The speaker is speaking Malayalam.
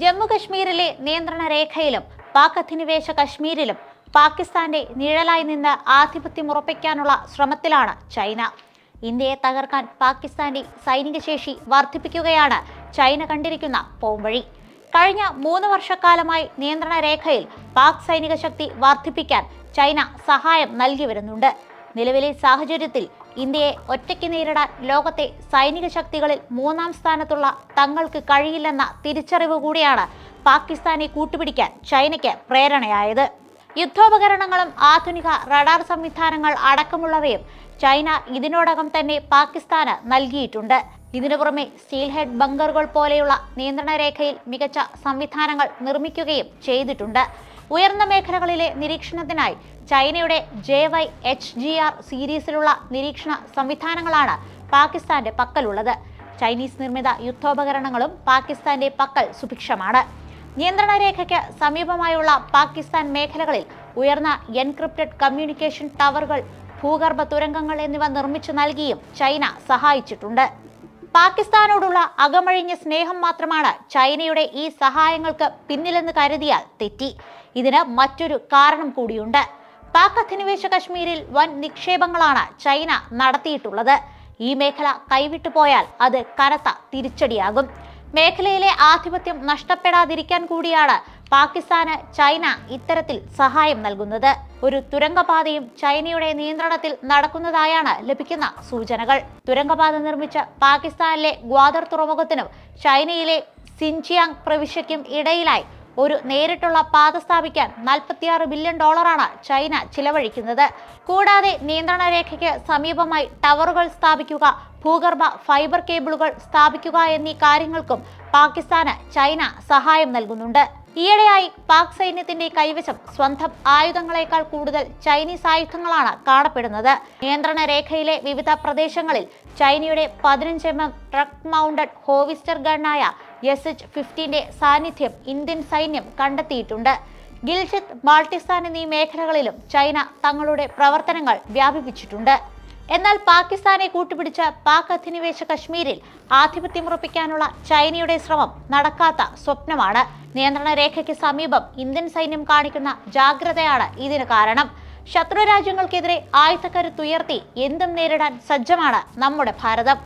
ജമ്മു കശ്മീരിലെ നിയന്ത്രണ രേഖയിലും പാക് അധിനിവേശ കശ്മീരിലും പാകിസ്ഥാന്റെ നിഴലായി നിന്ന് ആധിപത്യം ഉറപ്പിക്കാനുള്ള ശ്രമത്തിലാണ് ചൈന. ഇന്ത്യയെ തകർക്കാൻ പാകിസ്ഥാന്റെ സൈനിക ശേഷി വർദ്ധിപ്പിക്കുകയാണ് ചൈന കണ്ടിരിക്കുന്ന പോംവഴി. കഴിഞ്ഞ മൂന്ന് വർഷക്കാലമായി നിയന്ത്രണ രേഖയിൽ പാക് സൈനിക ശക്തി വർദ്ധിപ്പിക്കാൻ ചൈന സഹായം നൽകി വരുന്നുണ്ട്. നിലവിലെ സാഹചര്യത്തിൽ ഇന്ത്യയെ ഒറ്റയ്ക്ക് നേരിടാൻ ലോകത്തെ സൈനിക ശക്തികളിൽ മൂന്നാം സ്ഥാനത്തുള്ള തങ്ങൾക്ക് കഴിയില്ലെന്ന തിരിച്ചറിവ് കൂടിയാണ് പാകിസ്ഥാനെ കൂട്ടുപിടിക്കാൻ ചൈനയ്ക്ക് പ്രേരണയായത്. യുദ്ധോപകരണങ്ങളും ആധുനിക റഡാർ സംവിധാനങ്ങൾ അടക്കമുള്ളവയും ചൈന ഇതിനോടകം തന്നെ പാകിസ്ഥാന് നൽകിയിട്ടുണ്ട്. ഇതിനു പുറമെ സ്റ്റീൽ ഹെഡ് ബങ്കറുകൾ പോലെയുള്ള നിയന്ത്രണ രേഖയിൽ മികച്ച സംവിധാനങ്ങൾ നിർമ്മിക്കുകയും ചെയ്തിട്ടുണ്ട്. ഉയർന്ന മേഖലകളിലെ നിരീക്ഷണത്തിനായി ചൈനയുടെ J Y H G R സീരീസിലുള്ള നിരീക്ഷണ സംവിധാനങ്ങളാണ് പാകിസ്ഥാന്റെ പക്കലുള്ളത്. ചൈനീസ് നിർമ്മിത യുദ്ധോപകരണങ്ങളും പാകിസ്ഥാന്റെ പക്കൽ സുഭിക്ഷമാണ്. നിയന്ത്രണ രേഖയ്ക്ക് സമീപമായുള്ള പാകിസ്ഥാൻ മേഖലകളിൽ ഉയർന്ന എൻക്രിപ്റ്റഡ് കമ്മ്യൂണിക്കേഷൻ ടവറുകൾ ഭൂഗർഭ തുരങ്കങ്ങൾ എന്നിവ നിർമ്മിച്ചു നൽകിയും ചൈന സഹായിച്ചിട്ടുണ്ട്. പാകിസ്ഥാനോടുള്ള അകമഴിഞ്ഞ സ്നേഹം മാത്രമാണ് ചൈനയുടെ ഈ സഹായങ്ങൾക്ക് പിന്നിലെന്ന് കരുതിയാൽ തെറ്റി. ഇതിന് മറ്റൊരു കാരണം കൂടിയുണ്ട്. പാക് അധിനിവേശ കശ്മീരിൽ വൻ നിക്ഷേപങ്ങളാണ് ചൈന നടത്തിയിട്ടുള്ളത്. ഈ മേഖല കൈവിട്ടു പോയാൽ അത് കനത്ത തിരിച്ചടിയാകും. മേഖലയിലെ ആധിപത്യം നഷ്ടപ്പെടാതിരിക്കാൻ കൂടിയാണ് പാകിസ്ഥാന് ചൈന ഇത്തരത്തിൽ സഹായം നൽകുന്നത്. ഒരു തുരങ്കപാതയും ചൈനയുടെ നിയന്ത്രണത്തിൽ നടക്കുന്നതായാണ് ലഭിക്കുന്ന സൂചനകൾ. തുരങ്കപാത നിർമ്മിച്ച പാകിസ്ഥാനിലെ ഗ്വാദർ തുറമുഖത്തിനും ചൈനയിലെ സിൻജിയാങ് പ്രവിശ്യയ്ക്കും ഇടയിലായി ഒരു നേരിട്ടുള്ള പാത സ്ഥാപിക്കാൻ നാൽപ്പത്തിയാറ് ബില്യൺ ഡോളറാണ് ചൈന ചിലവഴിക്കുന്നത്. കൂടാതെ നിയന്ത്രണ രേഖയ്ക്ക് സമീപമായി ടവറുകൾ സ്ഥാപിക്കുക ഭൂഗർഭ ഫൈബർ കേബിളുകൾ സ്ഥാപിക്കുക എന്നീ കാര്യങ്ങൾക്കും പാകിസ്ഥാന് ചൈന സഹായം നൽകുന്നുണ്ട്. ഈയിടെയായി പാക് സൈന്യത്തിന്റെ കൈവശം സ്വന്തം ആയുധങ്ങളെക്കാൾ കൂടുതൽ ചൈനീസ് ആയുധങ്ങളാണ് കാണപ്പെടുന്നത്. നിയന്ത്രണ രേഖയിലെ വിവിധ പ്രദേശങ്ങളിൽ ചൈനയുടെ പതിനഞ്ച് എം എം ട്രക്ക് മൗണ്ടഡ് ഹോവിസ്റ്റർ ഗണ്ണായ എസ് എച്ച് ഫിഫ്റ്റീന്റെ സാന്നിധ്യം ഇന്ത്യൻ സൈന്യം കണ്ടെത്തിയിട്ടുണ്ട്. ഗിൽജിത്ത് ബാൾട്ടിസ്ഥാൻ എന്നീ മേഖലകളിലും ചൈന തങ്ങളുടെ പ്രവർത്തനങ്ങൾ വ്യാപിപ്പിച്ചിട്ടുണ്ട്. എന്നാൽ പാകിസ്ഥാനെ കൂട്ടുപിടിച്ച പാക് അധിനിവേശ കശ്മീരിൽ ആധിപത്യമുറപ്പിക്കാനുള്ള ചൈനയുടെ ശ്രമം നടക്കാത്ത സ്വപ്നമാണ്. നിയന്ത്രണ രേഖയ്ക്ക് സമീപം ഇന്ത്യൻ സൈന്യം കാണിക്കുന്ന ജാഗ്രതയാണ് ഇതിന് കാരണം. ശത്രു രാജ്യങ്ങൾക്കെതിരെ ആയുധക്കരുത്തുയർത്തി എന്തും നേരിടാൻ സജ്ജമാണ് നമ്മുടെ ഭാരതം.